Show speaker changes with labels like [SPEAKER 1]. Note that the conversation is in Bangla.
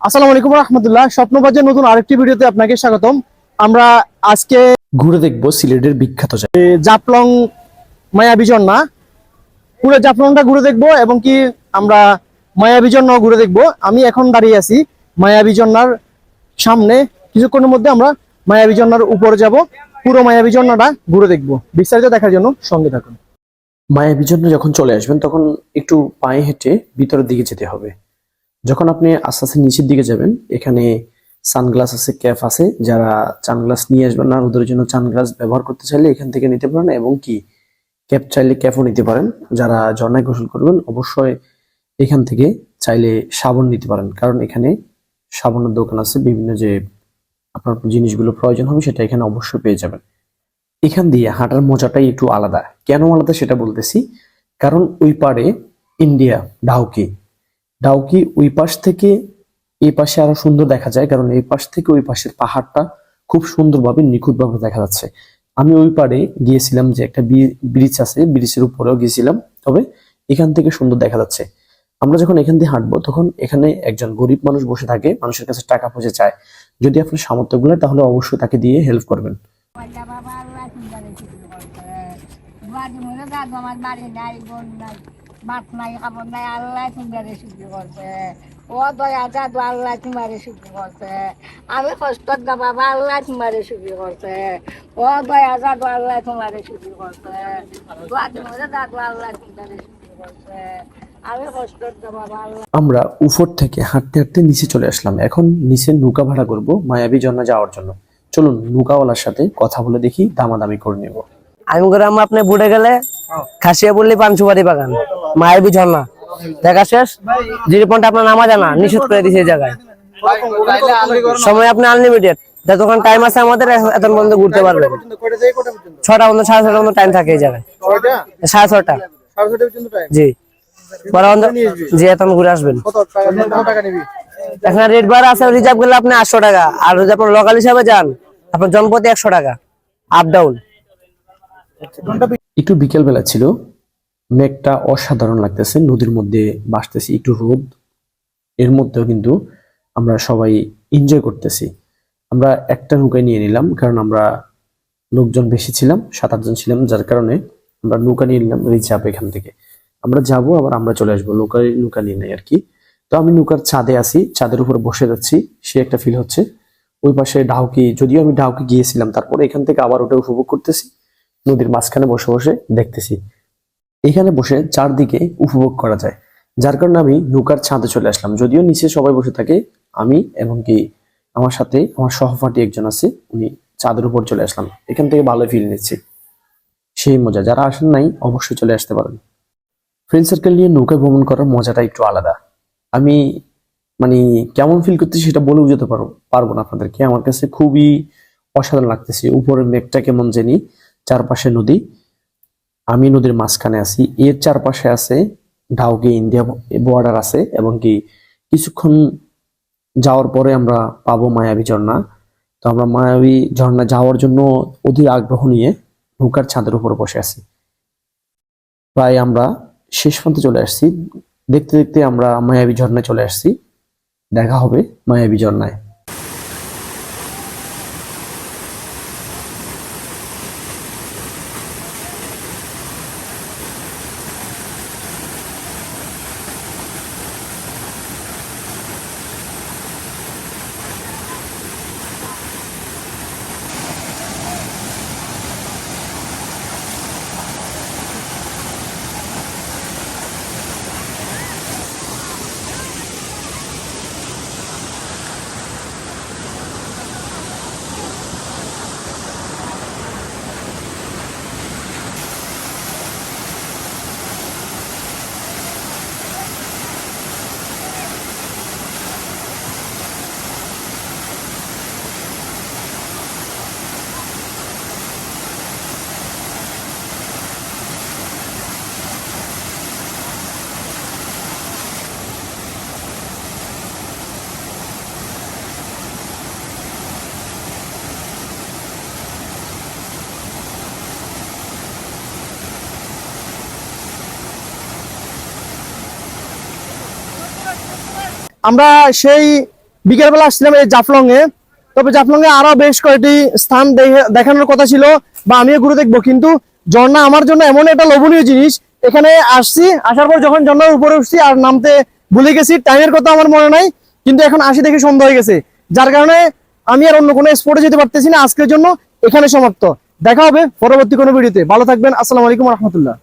[SPEAKER 1] আসসালামু আলাইকুম রহমতুল্লাহ। স্বপ্নবাজের নতুন আরেকটি ভিডিওতে আপনাকে স্বাগতম। আমরা আজকে
[SPEAKER 2] ঘুরে দেখব সিলেটের বিখ্যাত জায়গা।
[SPEAKER 1] এ, জাফলং মায়াবী ঝর্ণা পুরো জাফলংটা ঘুরে দেখব এবং কি আমরা মায়াবী ঝর্ণাও ঘুরে দেখব। আমি এখন দাঁড়িয়ে আছি মায়াবী ঝর্ণার সামনে। কিছুক্ষণের মধ্যে আমরা মায়াবী ঝর্ণার উপরে যাব। পুরো মায়াবী ঝর্ণাটা ঘুরে দেখব। বিস্তারিত দেখার জন্য সঙ্গে থাকুন।
[SPEAKER 2] মায়াবী জন্য যখন চলে আসবেন তখন একটু পায়ে হেঁটে ভিতরের দিকে যেতে হবে। যখন আপনি আস্তে আস্তে নিচের দিকে যাবেন, এখানে সানগ্লাস আছে ক্যাফ আছে, যারা সানগ্লাস নিয়ে আসবেন না, ওদের জন্য সানগ্লাস ব্যবহার করতে চাইলে এখান থেকে নিতে পারেন এবং কি ক্যাপ চাইলে ক্যাপও নিতে পারেন। যারা ঝর্ণায় গোসল করবেন, অবশ্যই এখান থেকে চাইলে সাবান নিতে পারেন। কারণ এখানে সাবানের দোকান আছে, বিভিন্ন যে আপনার জিনিসগুলো প্রয়োজন হবে, সেটা এখানে অবশ্যই পেয়ে যাবেন। এখান দিয়ে হাঁটার মজাটাই একটু আলাদা। কেন আলাদা সেটা বলতেছি, কারণ ওই পারে ইন্ডিয়া ডাউকি ডাউকি ওই পাশ থেকে এই পাশে আরও সুন্দর দেখা যায়, কারণ এই পাশ থেকে ওই পাশের পাহাড়টা খুব সুন্দরভাবে নিখুঁতভাবে দেখা যাচ্ছে। আমি ওই পারে গিয়েছিলাম যে একটা ব্রিজ আছে, ব্রিজের উপরেও গিয়েছিলাম, তবে এখান থেকে সুন্দর দেখা যাচ্ছে। আমরা যখন এখান দিয়ে হাঁটবো, তখন এখানে একজন গরিব মানুষ বসে থাকে, মানুষের কাছে টাকা পয়সা চায়। যদি আপনার সামর্থ্যগুলো তাহলে অবশ্যই তাকে দিয়ে হেল্প করবেন।
[SPEAKER 3] বাড়ি নাই বোন নাই খাবার নাই আল্লাহ শুরু করছে। ও দয়া দাদু আল্লাহ তোমারে করছে। আমি কষ্ট দা বাবা আল্লাহ তোমারে করছে। ও দয়া দাদু আল্লাহ তোমারে করছে। দাদু আল্লাহ শুরু করছে।
[SPEAKER 2] আমরা উপর থেকে হাঁটতে হাঁটতে নিচে চলে আসলাম। এখন নিচে নৌকা ভাড়া করব মায়াবী জন্য যাওয়ার জন্য। চলুন নৌকাওয়ালার সাথে কথা বলে দেখি দামাদামি করে নেব।
[SPEAKER 4] আমি গ্রাম আপনি বুড়ে গেলে খাসিয়া বললি পানসুবাড়ি বাগান। মায়াবী ঝর্ণা দেখা শেষ? জিরো পয়েন্ট আপনার নামা জানা নিষেধ করে দিছে এই জায়গায়। সময় আপনি আনলিমিটেড যতক্ষণ টাইম আছে আমাদের এত পর্যন্ত ঘুরতে পারবেন। ছটা পর্যন্ত সাড়ে ছটা পর্যন্ত টাইম থাকে এই জায়গায়। সাড়ে ছটা জি। ঘুরে আসবেন। এখানে রেট বার আছে রিজার্ভ গেলে আপনি আটশো টাকা। আর যদি আপনার লোকাল হিসাবে যান আপনার জনপ্রতি একশো টাকা। আপ ডাউন
[SPEAKER 2] একটু বিকেল বেলা ছিল মেঘটা অসাধারণ লাগতেছে। নদীর মধ্যে বাসতেছি একটু রোদ। এর মধ্যেও কিন্তু আমরা সবাই এনজয় করতেছি। আমরা একটা নৌকায় নিয়ে নিলাম, কারণ আমরা লোকজন বেশি ছিলাম, সাত, আটজন ছিলাম, যার কারণে আমরা নৌকা নিয়ে নিলাম রিজার্ভ এখান থেকে। আমরা যাব, আবার আমরা চলে আসব নৌকা নৌকা নিয়ে নেই আর কি তো আমি নৌকার ছাদে আছি, ছাদের উপরে বসে যাচ্ছি, সে একটা ফিল হচ্ছে। ওই পাশে ডাউকি, যদিও আমি ডাউকি গিয়েছিলাম, তারপরে এখান থেকে আবার ওটা উপভোগ করতেছি। নদীর মাঝখানে বসে বসে দেখতেছি। এখানে বসে চারদিকে উপভোগ করা যায়, যার কারণে আমি নৌকার ছাদে চলে আসলাম। যদিও নিচে সবাই বসে থাকে, আমি এবং কি আমার সাথে আমার সহপাঠী একজন আছে, উনি চাঁদের উপর চলে আসলাম। এখান থেকে ভালো ফিল নিচ্ছি। সেই মজা, যারা আসেন নাই, অবশ্যই চলে আসতে পারেন। ফ্রেন্ড সার্কেল নিয়ে নৌকায় ভ্রমণ করার মজাটা একটু আলাদা। আমি মানে কেমন ফিল করতেছি সেটা বলে বুঝতে পারব পারব না আপনাদেরকে। আমার কাছে খুবই অসাধারণ লাগতেছে, উপরের মেঘটা কেমন জানি, চারপাশে নদী। আমি নদীর মাঝখানে আছি। এর চারপাশে আছে ঢাউকি ইন্ডিয়া বর্ডার আছে এবং কি কিছুক্ষণ যাওয়ার পরে আমরা পাবো মায়াবী ঝর্ণা। তো আমরা মায়াবী ঝর্ণা যাওয়ার জন্য অধীর আগ্রহ নিয়ে নৌকার ছাদের উপর বসে আছি। প্রায় আমরা শেষ প্রান্তে চলে আসছি। দেখতে দেখতে আমরা মায়াবী ঝর্ণায় চলে আসছি। দেখা হবে মায়াবী ঝর্ণায়।
[SPEAKER 1] আমরা সেই বিকেলবেলা আসছিলাম এই জাফলং এ তবে জাফলং এ আরও বেশ কয়েকটি স্থান দেখানোর কথা ছিল বা আমিও ঘুরে দেখব। কিন্তু ঝর্ণা আমার জন্য এমন একটা লোভনীয় জিনিস। এখানে আসছি, আসার পর যখন ঝর্ণার উপরে উঠছি আর নামতে ভুলে গেছি, টাইমের কথা আমার মনে নাই, কিন্তু এখন আসি দেখে সন্ধ্যা হয়ে গেছে। যার কারণে আমি আর অন্য কোনো স্পটে যেতে পারতেছি না। আজকের জন্য এখানে সমাপ্ত। দেখা হবে পরবর্তী কোনো ভিডিওতে ভালো থাকবেন, আসসালামু আলাইকুম রহমতুল্লাহ।